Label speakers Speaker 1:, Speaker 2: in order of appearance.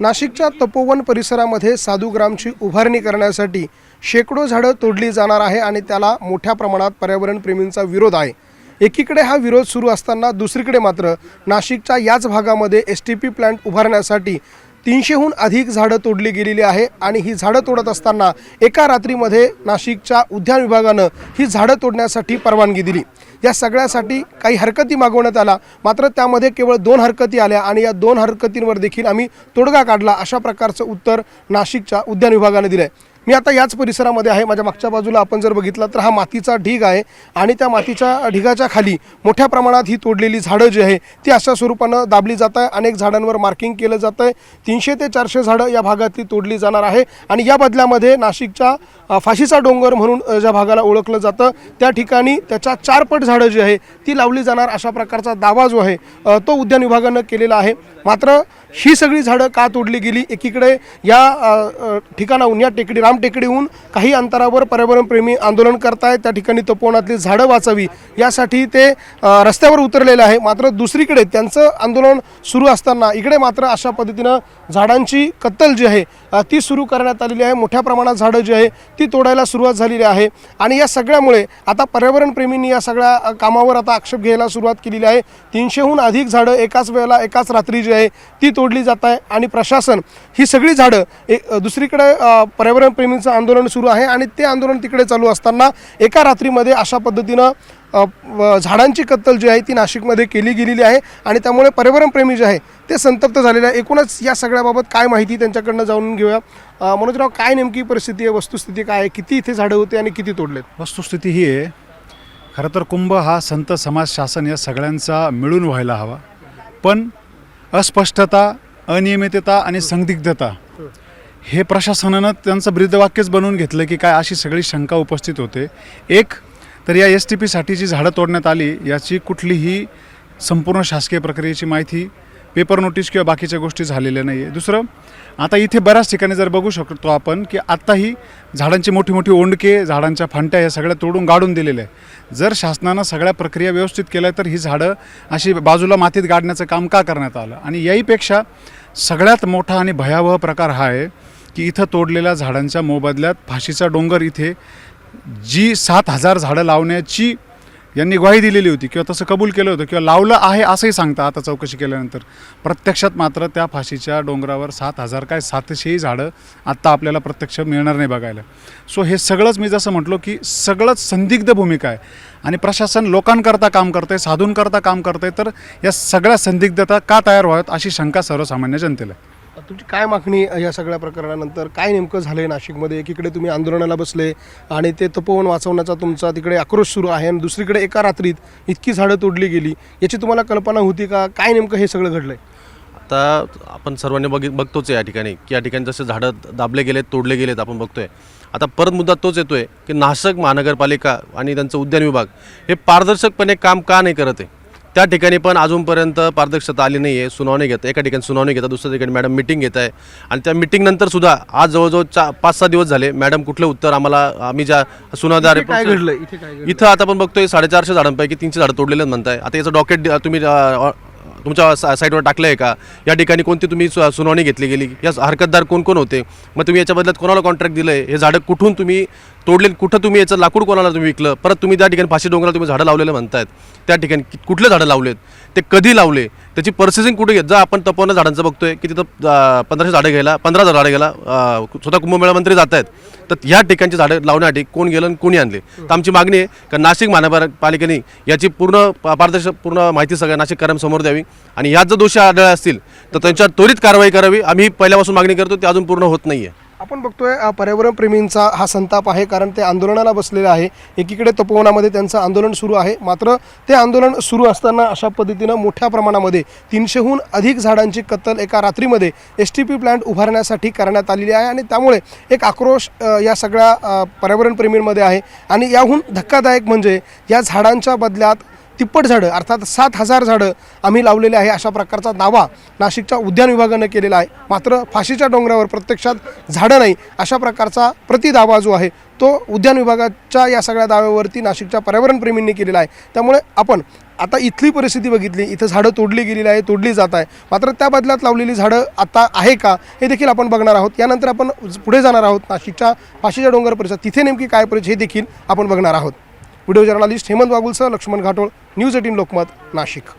Speaker 1: नाशिकच्या तपोवन परिसरामध्ये साधुग्रामची उभारणी करण्यासाठी शेकडो झाडं तोडली जाणार आहे आणि त्याला मोठ्या प्रमाणात पर्यावरण प्रेमींचा विरोध आहे. एकीकडे हा विरोध सुरू असताना दुसरीकडे मात्र नाशिकच्या याच भागामध्ये एस टी पी प्लांट उभारण्यासाठी तीनशेहून अधिक झाडं तोडली गेलेली आहे आणि ही झाडं तोडत असताना एका रात्रीमध्ये नाशिकच्या उद्यान विभागानं ही झाडं तोडण्यासाठी परवानगी दिली. या सगळ्यासाठी काही हरकती मागवण्यात आला मात्र त्यामध्ये केवळ दोन हरकती आल्या आणि या दोन हरकतींवर देखील आम्ही तोडगा काढला अशा प्रकारचं उत्तर नाशिकच्या उद्यान विभागाने दिलं आहे मी आता याच परिसरामध्ये आहे. माझ्या मागच्या बाजूला आपण जर बघितलं तर हा मातीचा ढीग आहे आणि त्या मातीच्या ढिगाच्या खाली मोठ्या प्रमाणात ही तोडलेली झाडं जी आहे ती अशा स्वरूपानं दाबली जात आहे. अनेक झाडांवर मार्किंग केलं जात आहे. तीनशे ते चारशे झाडं या भागातली तोडली जाणार आहे. आणि या बदल्यामध्ये नाशिकच्या फाशीचा डोंगर म्हणून ज्या भागाला ओळखलं जातं त्या ठिकाणी त्याच्या चारपट झाडं जी आहे ती लावली जाणार अशा प्रकारचा दावा जो आहे तो उद्यान विभागानं केलेला आहे. मात्र ही सगळी झाडं का तोडली गेली? एकीकडे या ठिकाणाहून या टेकडी राम टेकडीहून काही अंतरावर पर्यावरणप्रेमी आंदोलन करतायत. त्या ठिकाणी तपोवनातली झाडं वाचावी यासाठी ते रस्त्यावर उतरलेले आहे. मात्र दुसरीकडे त्यांचं आंदोलन सुरू असताना इकडे मात्र अशा पद्धतीनं झाडांची कत्तल जी आहे ती सुरू करण्यात आलेली आहे. मोठ्या प्रमाणात झाडं जी आहे ती तोडायला सुरुवात झालेली आहे. आणि या सगळ्यामुळे आता पर्यावरणप्रेमींनी या सगळ्या कामावर आता आक्षेप घ्यायला सुरुवात केलेली आहे. तीनशेहून अधिक झाडं एकाच वेळेला एकाच रात्री जी आहे ती तोडली जात आहे. आणि प्रशासन ही सगळी झाडं एक दुसरीकडे पर्यावरणप्रेमींचं आंदोलन सुरू आहे. आणि ते आंदोलन तिकडे चालू असताना एका रात्रीमध्ये अशा पद्धतीनं झाडांची कत्तल जी आहे ती नाशिकमध्ये केली गेलेली आहे आणि त्यामुळे पर्यावरणप्रेमी जे आहे ते संतप्त झालेले आहे. एकूणच या सगळ्याबाबत काय माहिती त्यांच्याकडनं जाणून घेऊया. मनोजराव काय नेमकी परिस्थिती आहे? वस्तुस्थिती काय आहे? किती इथे झाडं होते आणि किती तोडलेत?
Speaker 2: वस्तुस्थिती ही आहे. खरं तर कुंभ हा संत समाज शासन या सगळ्यांचा मिळून व्हायला हवा. पण अस्पष्टता अनियमितता आणि संदिग्धता हे प्रशासनानं त्यांचं ब्रीदवाक्यच बनवून घेतलं की काय अशी सगळी शंका उपस्थित होते. एक तर या एस टी पीसाठी जी झाडं तोडण्यात आली याची कुठलीही संपूर्ण शासकीय प्रक्रियेची माहिती पेपर नोटीस किंवा बाकीच्या गोष्टी झालेल्या नाही आहे दुसरं आता इथे बऱ्याच ठिकाणी जर बघू शकतो आपण की आत्ताही झाडांची मोठी मोठी ओंडके झाडांच्या फांट्या या सगळ्या तोडून गाडून दिलेल्या आहे जर शासनानं सगळ्या प्रक्रिया व्यवस्थित केल्या तर ही झाडं अशी बाजूला मातीत गाडण्याचं काम का करण्यात आलं? आणि याहीपेक्षा सगळ्यात मोठा आणि भयावह प्रकार हा आहे की इथं तोडलेल्या झाडांच्या मोबदल्यात फाशीचा डोंगर इथे जी सात हजार झाडं लावण्याची यांनी ग्वाही दिलेली होती किंवा तसं कबूल केलं होतं किंवा लावलं आहे असंही सांगता आता चौकशी केल्यानंतर. प्रत्यक्षात मात्र त्या फाशीच्या डोंगरावर सात हजार काय सातशेही झाडं आत्ता आपल्याला प्रत्यक्ष मिळणार नाही बघायला. सो हे सगळंच मी जसं म्हटलो की सगळंच संदिग्ध भूमिका आहे. आणि प्रशासन लोकांकरता काम करतं आहे साधूंकरता काम करतं आहे तर या सगळ्या संदिग्धता का तयार व्हाव्यात अशी शंका सर्वसामान्य जनतेला आहे.
Speaker 1: तुमची काय मागणी या सगळ्या प्रकरणानंतर? काय नेमकं झालं आहे नाशिकमध्ये? एकीकडे तुम्ही आंदोलनाला बसले आणि ते तपोवन वाचवण्याचा तुमचा तिकडे आक्रोश सुरू आहे आणि दुसरीकडे एका रात्रीत इतकी झाडं तोडली गेली. याची तुम्हाला कल्पना होती का? काय नेमकं हे सगळं घडलंय?
Speaker 3: आता आपण सर्वांनी बघित बघतोच या ठिकाणी की या ठिकाणी जसे झाडं दाबले गेलेत तोडले गेलेत आपण बघतोय. आता परत मुद्दा तोच येतोय की नाशक महानगरपालिका आणि त्यांचं उद्यान विभाग हे पारदर्शकपणे काम का नाही करत आहे? त्या ठिकाणी पण अजूनपर्यंत पारदर्शकता आली नाही आहे सुनावणी घेतं एका ठिकाणी सुनावणी घेतात दुसऱ्या ठिकाणी मॅडम मिटिंग घेत आहे. आणि त्या मिटिंगनंतर सुद्धा आज जवळजवळ चा पाच सहा दिवस झाले मॅडम कुठलं उत्तर आम्हाला आम्ही ज्या सुनावदार
Speaker 1: इथे
Speaker 3: आता आपण बघतोय साडेचारशे झाडांपैकी तीनशे झाडं तोडलेले म्हणताय. आता याचं डॉकेट तुम्ही तुमच्या सा- साईटवर टाकलं आहे का? या ठिकाणी कोणती तुम्ही सु- सुनावणी घेतली गेली? या हरकतदार कोण कोण होते? मग तुम्ही याच्या बदल्यात कोणाला कॉन्ट्रॅक्ट दिलं आहे हे झाडं कुठून तुम्ही तोडले? कुठं तुम्ही याचं लाकूड कोणाला तुम्ही विकलं? परत तुम्ही त्या ठिकाणी फाशी डोंगराला तुम्ही झाडं लावलेलं म्हणतायत. त्या ठिकाणी कुठलं कुठले झाडं लावलेत? ते कधी लावले? त्याची प्रोसेसिंग कुठे घेत? जा आपण तपोवनं झाडांचं बघतोय की तिथं पंधराशे झाडं घ्यायला पंधरा हजार झाडं घ्यायला स्वतः कुंभमेळा मंत्री जात आहेत. तर ह्या ठिकाणची झाडं लावण्यासाठी कोण गेलं आणि कोणी आणले? तर आमची मागणी आहे का नाशिक महानगरपालिकेने याची पूर्ण पारदर्शक पूर्ण माहिती सगळ्या नाशिककरांसमोर द्यावी. आणि यात जर दोषी आढळ असतील तर त्यांच्यावर त्वरित कारवाई करावी. आम्ही पहिल्यापासून मागणी करतो ती अजून पूर्ण होत नाही आहे
Speaker 1: आपण बघतोय पर्यावरण प्रेमींचा हा संताप आहे कारण ते आंदोलनाला बसलेलं आहे. एकीकडे तपोवनामध्ये त्यांचं आंदोलन सुरू आहे. मात्र ते आंदोलन सुरू असताना अशा पद्धतीनं मोठ्या प्रमाणामध्ये तीनशेहून अधिक झाडांची कत्तल एका रात्रीमध्ये एस टी पी प्लांट उभारण्यासाठी करण्यात आलेली आहे आणि त्यामुळे एक आक्रोश या सगळ्या पर्यावरणप्रेमींमध्ये पर्यावरण प्रेमींमध्ये आहे. आणि याहून धक्कादायक म्हणजे या झाडांच्या बदल्यात तिप्पट झाडं अर्थात सात हजार झाडं आम्ही लावलेले आहे अशा प्रकारचा दावा नाशिकच्या उद्यान विभागानं केलेला आहे. मात्र फाशीच्या डोंगरावर प्रत्यक्षात झाडं नाही अशा प्रकारचा प्रतिदावा जो आहे तो उद्यान विभागाच्या या सगळ्या दाव्यावरती नाशिकच्या पर्यावरणप्रेमींनी केलेला आहे. त्यामुळे आपण आता इथली परिस्थिती बघितली इथं झाडं तोडली गेलेली आहे तोडली जात आहे मात्र त्या बदल्यात लावलेली झाडं आता आहे का हे देखील आपण बघणार आहोत. यानंतर आपण पुढे जाणार आहोत नाशिकच्या फाशीच्या डोंगर परिसरात. तिथे नेमकी काय परिस्थिती हे देखील आपण बघणार आहोत. व्हिडिओ जर्नालिस्ट हेमंत वागुलसह लक्ष्मण घाटोळ न्यूज एटीन लोकमत नाशिक.